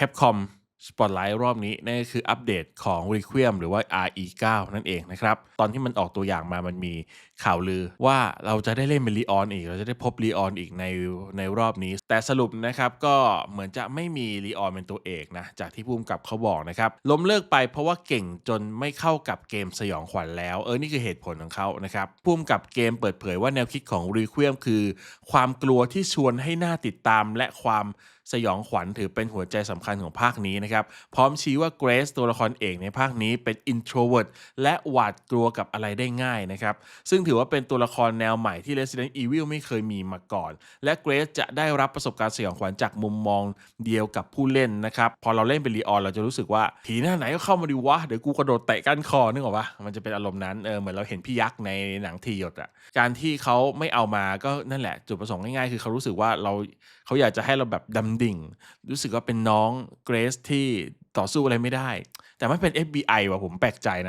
Capcom Spotlight รอบนี้นั่นก็คืออัปเดตของ Requiem หรือว่า RE9 นั่นเองนะครับ ตอนที่มันออกตัวอย่างมามันมีข่าวลือว่าเราจะได้เล่นเป็นลีออนอีก เราจะได้พบลีออนอีกในในรอบนี้ แต่สรุปนะครับก็เหมือนจะไม่มีลีออนเป็นตัวเอกนะ จากที่ภูมิกับเขาบอกนะครับ ล้มเลิกไปเพราะว่าเก่งจนไม่เข้ากับเกมสยองขวัญแล้ว เออ นี่คือเหตุผลของเขานะครับภูมิกับเกมเปิดเผยว่าแนวคิดของ Requiem คือ ความกลัวที่ชวนให้น่าติดตามและความสยองขวัญถือเป็นหัวใจสำคัญของภาคนี้นะครับ พร้อมชี้ว่าเกรซตัวละครเอกในภาคนี้เป็น introvert และหวาดกลัวกับอะไรได้ง่ายนะครับ ซึ่งถือว่าเป็นตัวละครแนวใหม่ที่ Resident Evil ไม่เคยมีมาก่อน และเกรซจะได้รับประสบการณ์สยองขวัญจากมุมมองเดียวกับผู้เล่นนะครับ พอเราเล่นเป็นรีออนเราจะรู้สึกว่าผีหน้าไหนก็เข้ามาดิวะเดี๋ยวกูกระโดดเตะก้านคอนึกออกปะมันจะเป็นอารมณ์นั้นเออเหมือนเราเห็นพี่ยักษ์ในหนังทีหยดอะการที่เขาไม่เอามาก็นั่นแหละ จุดประสงค์ง่ายๆ คือเขารู้สึกว่าเราเขาอยากจะให้เราแบบดำดิ่ง รู้สึกว่าเป็นน้องเกรซที่ต่อสู้อะไรไม่ได้ แต่ไม่เป็น FBI ว่ะผมแปลกใจนะ